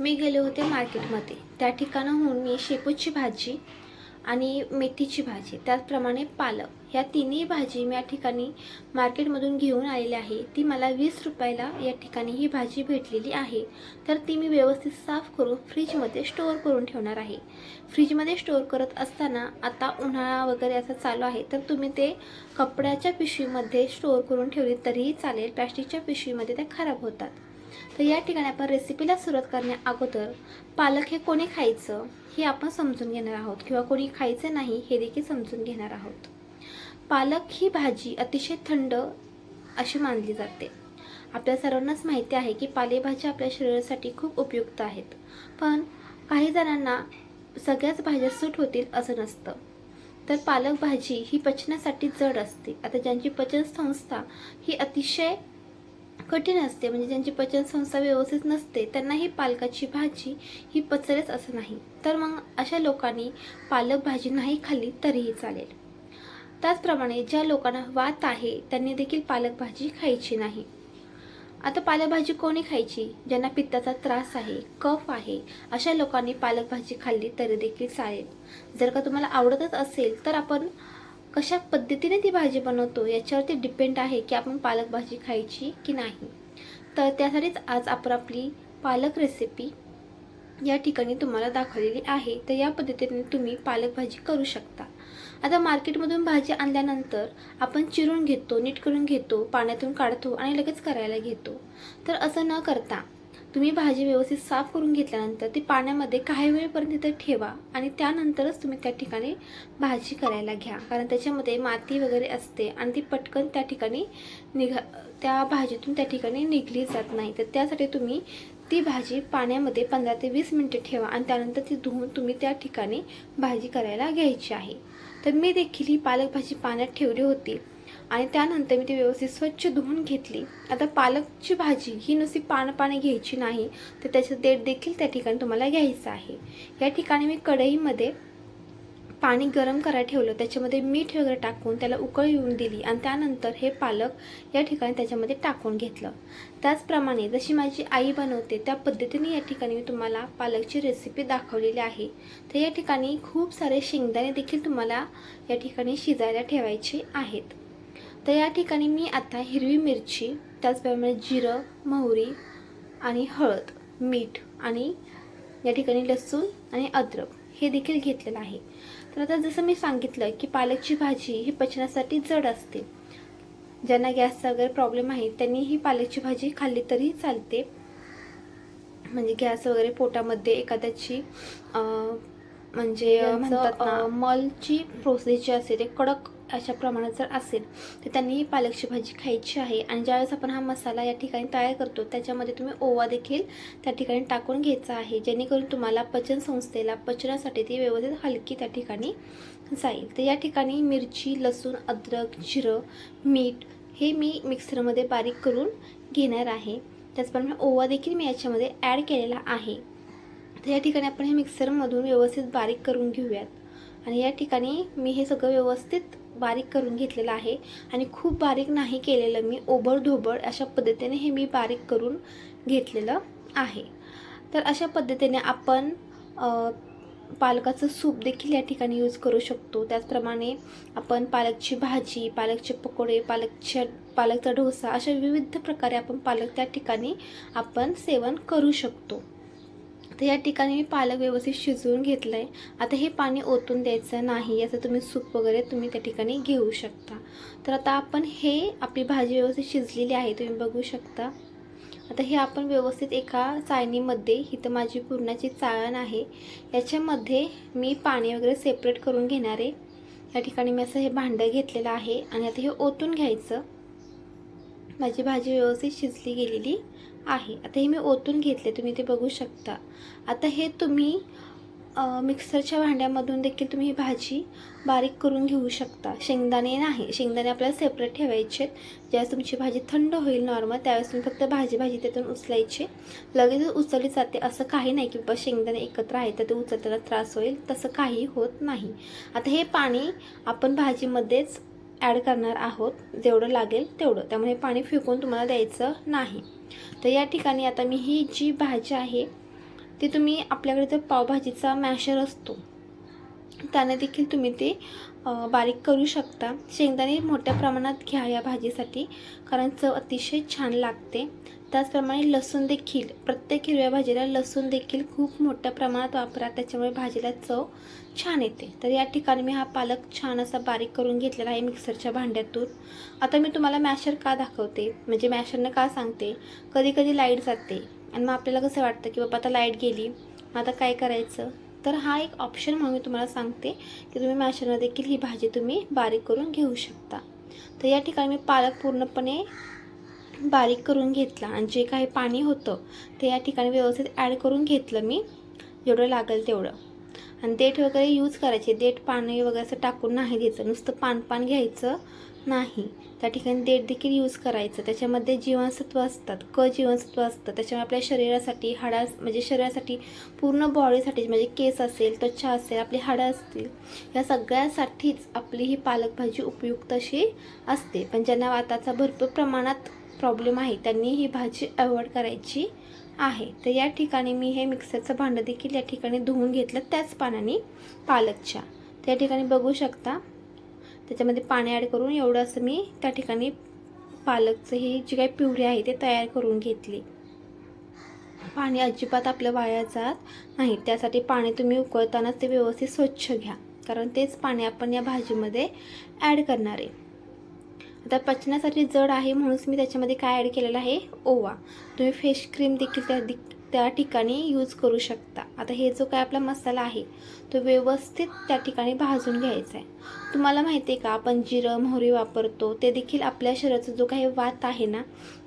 मी गेले होते मार्केटमध्ये. त्या ठिकाणाहून मी शेपूची भाजी आणि मेथीची भाजी त्याचप्रमाणे पालक ह्या तिन्ही भाजी मी या ठिकाणी मार्केटमधून घेऊन आलेली आहे. ती मला वीस रुपयाला या ठिकाणी ही भाजी भेटलेली आहे. तर ती मी व्यवस्थित साफ करून फ्रीजमध्ये स्टोअर करून ठेवणार आहे. फ्रीजमध्ये स्टोअर करत असताना आता उन्हाळा वगैरे असं चालू आहे तर तुम्ही ते कपड्याच्या पिशवीमध्ये स्टोअर करून ठेवली तरीही चालेल. प्लॅस्टिकच्या पिशवीमध्ये त्या खराब होतात. तर या ठिकाणी आपण रेसिपीला सुरुवात करण्या अगोदर पालक हे कोणी खायचं हे आपण समजून घेणार आहोत किंवा कोणी खायचं नाही हे देखील समजून घेणार आहोत. पालक ही भाजी अतिशय थंड अशी मानली जाते. आपल्या सर्वांनाच माहिती आहे की पालेभाज्या आपल्या शरीरासाठी खूप उपयुक्त आहेत. पण काही जणांना सगळ्याच भाज्या सूट होतील असं नसतं. तर पालक भाजी ही पचनासाठी जड असते. आता ज्यांची पचनसंस्था ही अतिशय कठीण असते म्हणजे ज्यांची पचनसंस्था व्यवस्थित नसते त्यांना ही पालकाची भाजी ही पचलेच असं नाही. तर मग अशा लोकांनी पालक भाजी नाही खाल्ली तरीही चालेल. त्याचप्रमाणे ज्या लोकांना वात आहे त्यांनी देखील पालक भाजी खायची नाही. आता पालेभाजी कोणी खायची? ज्यांना पित्ताचा त्रास आहे कफ आहे अशा लोकांनी पालक भाजी खाल्ली तरी देखील चालेल. जर का तुम्हाला आवडतच असेल तर आपण कशा पद्धतीने ती भाजी बनवतो याच्यावरती डिपेंड आहे की आपण पालक भाजी खायची की नाही. तर त्यासाठीच आज आपण आपली पालक रेसिपी या ठिकाणी तुम्हाला दाखवलेली आहे. तर या पद्धतीने तुम्ही पालक भाजी करू शकता. आता मार्केटमधून भाजी आणल्यानंतर आपण चिरून घेतो नीट करून घेतो पाण्यातून काढतो आणि लगेच करायला घेतो. तर असं न करता तुम्ही भाजी व्यवस्थित साफ करून घेतल्यानंतर ती पाण्यामध्ये काही वेळपर्यंत तिथे ठेवा आणि त्यानंतरच तुम्ही त्या ठिकाणी भाजी करायला घ्या. कारण त्याच्यामध्ये माती वगैरे असते आणि ती पटकन त्या ठिकाणी निघा त्या भाजीतून त्या ठिकाणी निघली जात नाही. तर त्यासाठी तुम्ही ती भाजी पाण्यामध्ये पंधरा ते वीस मिनटं ठेवा आणि त्यानंतर ती धुवून तुम्ही त्या ठिकाणी भाजी करायला घ्यायची आहे. तर मी देखील ही पालक भाजी पाण्यात ठेवली होती. आणि त्यानंतर मी ती व्यवस्थित स्वच्छ धुवून घेतली. आता पालकची भाजी ही नुसती पानं पाने घ्यायची नाही तर त्याचं देठ देखील त्या ठिकाणी तुम्हाला घ्यायचं आहे. या ठिकाणी मी कढईमध्ये पाणी गरम करायला ठेवलं. त्याच्यामध्ये मीठ वगैरे टाकून त्याला उकळ येऊन दिली आणि त्यानंतर हे पालक या ठिकाणी त्याच्यामध्ये टाकून घेतलं. त्याचप्रमाणे जशी माझी आई बनवते त्या पद्धतीने या ठिकाणी मी तुम्हाला पालकची रेसिपी दाखवलेली आहे. तर या ठिकाणी खूप सारे शेंगदाणे देखील तुम्हाला या ठिकाणी शिजायला ठेवायचे आहेत. तर या ठिकाणी मी आता हिरवी मिरची त्याचप्रमाणे जिरं मोहरी आणि हळद मीठ आणि या ठिकाणी लसूण आणि अद्रक हे देखील घेतलेलं आहे. तर आता जसं मी सांगितलं की पालकची भाजी ही पचनासाठी जड असते. ज्यांना गॅसचा वगैरे प्रॉब्लेम आहे त्यांनी ही पालकची भाजी खाल्ली तरी चालते. म्हणजे गॅस वगैरे पोटामध्ये एखाद्याची म्हणजे म्हणतात मलची प्रोसेस जी असते ते कडक अशा प्रमाणात जर असेल तर त्यांनी ही पालकची भाजी खायची आहे. आणि ज्यावेळेस आपण हा मसाला या ठिकाणी तयार करतो त्याच्यामध्ये तुम्ही ओवा देखील त्या ठिकाणी टाकून घ्यायचा आहे. जेणेकरून तुम्हाला पचनसंस्थेला पचनासाठी ती व्यवस्थित हलकी त्या ठिकाणी जाईल. तर या ठिकाणी मिरची लसूण अद्रक जिरं मीठ हे मी मिक्सरमध्ये बारीक करून घेणार आहे. त्याचप्रमाणे ओवा देखील मी याच्यामध्ये ॲड केलेला आहे. तर या ठिकाणी आपण हे मिक्सरमधून व्यवस्थित बारीक करून घेऊयात. आणि या ठिकाणी मी हे सगळं व्यवस्थित बारीक करून घेतलेलं आहे. आणि खूप बारीक नाही केलेलं मी ओबडधोबड अशा पद्धतीने हे मी बारीक करून घेतलेलं आहे. तर अशा पद्धतीने आपण पालकाचं सूप देखील या ठिकाणी यूज करू शकतो. त्याचप्रमाणे आपण पालकची भाजी पालकचे पकोडे पालकच्या पालकचा डोसा अशा विविध प्रकारे आपण पालक त्या ठिकाणी आपण सेवन करू शकतो. तर या ठिकाणी मी पालक व्यवस्थित शिजवून घेतलं आहे आता हे पाणी ओतून द्यायचं नाही याचं तुम्ही सूप वगैरे तुम्ही त्या ठिकाणी घेऊ शकता. तर आता आपण हे आपली भाजी व्यवस्थित शिजलेली आहे तुम्ही बघू शकता. आता हे आपण व्यवस्थित एका चाळणीमध्ये इथं माझी पुरणाची चाळण आहे याच्यामध्ये मी पाणी वगैरे सेपरेट करून घेणार आहे. या ठिकाणी मी असं हे भांडं घेतलेलं आहे आणि आता हे ओतून घ्यायचं. माझी भाजी व्यवस्थित शिजली गेलेली. आहे. आता हे मी ओतून घेतले तुम्ही ते बघू शकता. आता हे तुम्ही मिक्सरच्या भांड्यामधून देखील तुम्ही ही भाजी बारीक करून घेऊ शकता. शेंगदाणे नाही शेंगदाणे आपल्याला सेपरेट ठेवायचे ज्यावेळेस तुमची भाजी थंड होईल नॉर्मल त्यावेळेस तुम्ही फक्त भाजी भाजी त्यातून उचलायची. लगेच उचलली जाते असं काही नाही की बाबा शेंगदाणे एकत्र आहे तर ते उचलताना त्रास होईल तसं काही होत नाही. आता हे पाणी आपण भाजीमध्येच ॲड करणार आहोत. जेवढं लागेल तेवढं. त्यामुळे पाणी फेकून तुम्हाला द्यायचं नाही. तर या ठिकाणी आता मी ही जी भाजी आहे ती तुम्ही आपल्याकडे जर पावभाजीचा मॅशर असतो त्याने देखील तुम्ही ते बारीक करू शकता. शेंगदाणे मोठ्या प्रमाणात घ्या या भाजीसाठी कारण चव अतिशय छान लागते. त्याचप्रमाणे लसूण देखील प्रत्येक हिरव्या भाजीला लसूण देखील खूप मोठ्या प्रमाणात वापरा त्याच्यामुळे भाजीला चव छान येते. तर या ठिकाणी मी हा पालक छान असा बारीक करून घेतलेला आहे मिक्सरच्या भांड्यातून. आता मी तुम्हाला मॅशर का दाखवते? म्हणजे मॅशरनं का सांगते? कधी कधी लाइट जाते. आणि मग आपल्याला कसं वाटतं की बाबा आता लाइट गेली मग आता काय करायचं? तर हा एक ऑप्शन म्हणून मी तुम्हाला सांगते की तुम्ही मॅशरनं देखील ही भाजी तुम्ही बारीक करून घेऊ शकता. तर या ठिकाणी मी पालक पूर्णपणे बारीक करून घेतला आणि जे काही पाणी होतं ते या ठिकाणी व्यवस्थित ॲड करून घेतलं मी. जेवढं लागेल तेवढं. आणि देठ वगैरे यूज करायचे. देठ पाणी वगैरे असं टाकून नाही द्यायचं. नुसतं पान पान घ्यायचं नाही. त्या ठिकाणी देठ देखील यूज करायचं. त्याच्यामध्ये जीवनसत्व असतात. क जीवनसत्व असतं. त्याच्यामुळे आपल्या शरीरासाठी हाडा म्हणजे शरीरासाठी पूर्ण बॉडीसाठी म्हणजे केस असेल त्वचा असेल आपली हाडं असतील या सगळ्यासाठीच आपली ही पालक भाजी उपयुक्त अशी असते. पण ज्यांना वाताचा भरपूर प्रमाणात प्रॉब्लेम आहे त्यांनी ही भाजी अवॉइड करायची आहे. तर या ठिकाणी मी हे मिक्सरचं भांडं देखील या ठिकाणी धुवून घेतलं त्याच पाण्याने पालकच्या. त्या ठिकाणी बघू शकता त्याच्यामध्ये पाणी ॲड करून एवढं असं मी त्या ठिकाणी पालकचं ही जी काही पिवरी आहे ते तयार करून घेतली. पाणी अजिबात आपलं वाया जात नाही त्यासाठी पाणी तुम्ही उकळतानाच ते व्यवस्थित स्वच्छ घ्या. कारण तेच पाणी आपण या भाजीमध्ये ॲड करणार आहे. आता पचण्यासाठी जड आहे म्हणूनच मी त्याच्यामध्ये काय ॲड केलेलं आहे? ओवा. तुम्ही फेश क्रीम देखील त्या दि त्या ठिकाणी यूज करू शकता. आता हे जो काय आपला मसाला आहे तो व्यवस्थित त्या ठिकाणी भाजून घ्यायचा आहे. तुम्हाला माहिती आहे का आपण जिरं मोहरी वापरतो ते देखील आपल्या शरीराचा जो काही वात आहे ना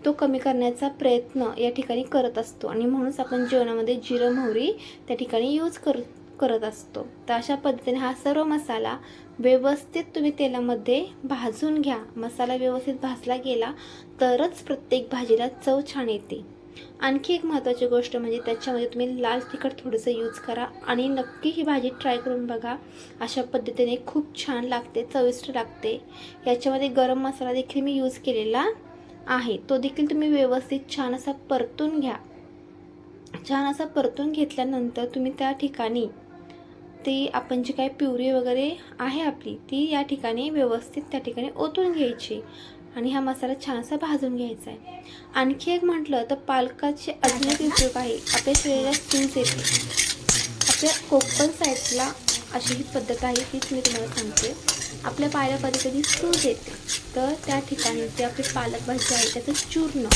तो कमी करण्याचा प्रयत्न या ठिकाणी करत असतो. आणि म्हणूनच आपण जेवणामध्ये जिरं मोहरी त्या ठिकाणी यूज कर करत असतो. तर अशा पद्धतीने हा सर्व मसाला व्यवस्थित तुम्ही तेलामध्ये भाजून घ्या. मसाला व्यवस्थित भाजला गेला तरच प्रत्येक भाजीला चव छान येते. आणखी एक महत्त्वाची गोष्ट म्हणजे त्याच्यामध्ये तुम्ही लाल तिखट थोडंसं यूज करा आणि नक्की ही भाजी ट्राय करून बघा. अशा पद्धतीने खूप छान लागते चविष्ट लागते. याच्यामध्ये गरम मसाला देखील मी यूज केलेला आहे. तो देखील तुम्ही व्यवस्थित छान असा परतून घ्या. छान असा परतून घेतल्यानंतर तुम्ही त्या ठिकाणी ती आपण जी काही प्युरी वगैरे आहे आपली ती या ठिकाणी व्यवस्थित त्या ठिकाणी ओतून घ्यायची. आणि हा मसाला छानसा भाजून घ्यायचा आहे. आणखी एक म्हटलं तर पालकाचे अजून एक उपयोग आहे. आपल्या शरीरात सूज येते. आपल्या कोकण साईडला अशी ही पद्धत आहे तीच मी तुम्हाला सांगते. आपल्या पायाला कधी कधी सूज येते. तर त्या ठिकाणी जे आपली पालक भाजी आहे त्याचं चूर्ण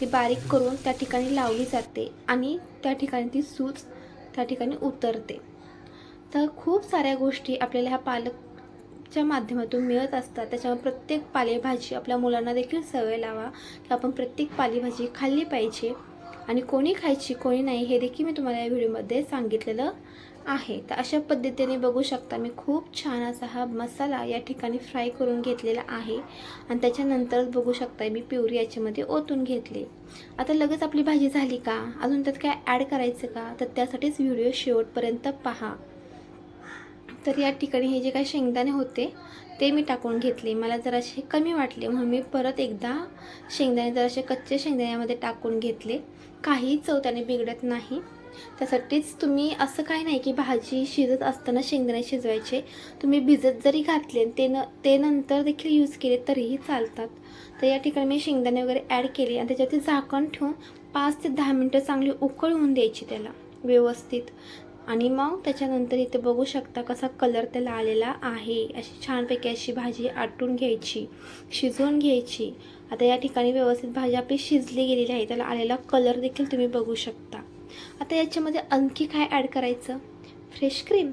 ती बारीक करून त्या ठिकाणी लावली जाते आणि त्या ठिकाणी ती सूज त्या ठिकाणी उतरते. तर खूप साऱ्या गोष्टी आपल्याला ह्या पालकच्या माध्यमातून मिळत असतात. त्याच्यामुळे प्रत्येक पालेभाजी आपल्या मुलांना देखील सवय लावा की आपण प्रत्येक पालेभाजी खाल्ली पाहिजे आणि कोणी खायची कोणी नाही हे देखील मी तुम्हाला या व्हिडिओमध्ये सांगितलेलं आहे. तर अशा पद्धतीने बघू शकता मी खूप छान असा हा मसाला या ठिकाणी फ्राय करून घेतलेला आहे. आणि त्याच्यानंतरच बघू शकता मी प्युरी याच्यामध्ये ओतून घेतली. आता लगेच आपली भाजी झाली का? अजून त्यात काय ॲड करायचं का? तर त्यासाठीच व्हिडिओ शेवटपर्यंत पहा. तर या ठिकाणी हे जे काही शेंगदाणे होते ते मी टाकून घेतले. मला जरासे कमी वाटले म्हणून मी परत एकदा शेंगदाणे जरासे कच्चे शेंगदाण्यामध्ये टाकून घेतले. काही चव त्याने बिघडत नाही. त्यासाठीच तुम्ही असं काही नाही की भाजी शिजत असताना शेंगदाणे शिजवायचे. तुम्ही भिजत जरी घातले ते न ते नंतर देखील यूज केले तरीही चालतात. तर या ठिकाणी मी शेंगदाणे वगैरे ॲड केले आणि त्याच्यावरती झाकण ठेवून पाच ते दहा मिनटं चांगली उकळ होऊन द्यायची त्याला व्यवस्थित. आणि मग त्याच्यानंतर इथे बघू शकता कसा कलर त्याला आलेला आहे. अशी छानपैकी अशी भाजी आटून घ्यायची शिजवून घ्यायची. आता या ठिकाणी व्यवस्थित भाजी आपली शिजली गेलेली आहे. त्याला आलेला कलर देखील तुम्ही बघू शकता. आता याच्यामध्ये आणखी काय ॲड करायचं? फ्रेश क्रीम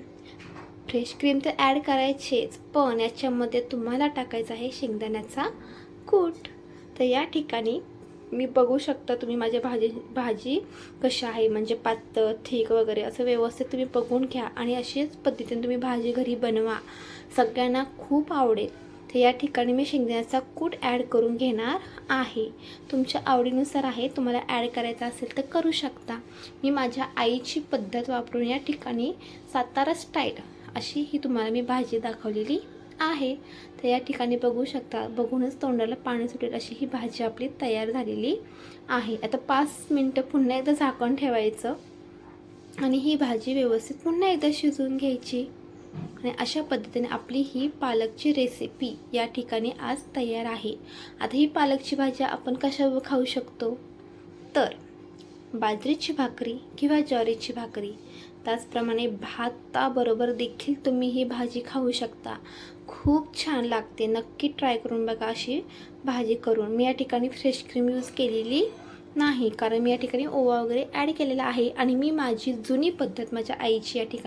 फ्रेश क्रीम तर ॲड करायचेच पण याच्यामध्ये तुम्हाला टाकायचं आहे शेंगदाण्याचा कूट. तर या ठिकाणी मी बघू शकता तुम्ही माझ्या भाजी भाजी कशी आहे म्हणजे पातळ ठीक वगैरे असं व्यवस्थित तुम्ही बघून घ्या आणि अशीच पद्धतीने तुम्ही भाजी घरी बनवा. सगळ्यांना खूप आवडेल. तर या ठिकाणी मी शेंगदाण्याचा कूट ॲड करून घेणार आहे. तुमच्या आवडीनुसार आहे तुम्हाला ॲड करायचा असेल तर करू शकता. मी माझ्या आईची पद्धत वापरून या ठिकाणी सातारा स्टाईल अशी ही तुम्हाला मी भाजी दाखवलेली आहे. तर या ठिकाणी बघू शकता बघूनच तोंडाला पाणी सुटेल अशी ही भाजी आपली तयार झालेली आहे. आता पाच मिनटं पुन्हा एकदा झाकण ठेवायचं आणि ही भाजी व्यवस्थित पुन्हा एकदा शिजवून घ्यायची. आणि अशा पद्धतीने आपली ही पालकची रेसिपी या ठिकाणी आज तयार आहे. आता ही पालकची भाजी आपण कशावर खाऊ शकतो? तर बाजरीची भाकरी किंवा ज्वारीची भाकरी. त्याचप्रमाणे भाताबरोबर देखील तुम्ही ही भाजी खाऊ शकता. खूप छान लागते. नक्की ट्राय करून बघा अशी भाजी करून. मी या ठिकाणी फ्रेश क्रीम यूज केलेली नाही. कारण मी या ठिकाणी ओवा वगैरे ॲड केलेला आहे. आणि मी माझी जुनी पद्धत माझ्या आईची या ठिकाणी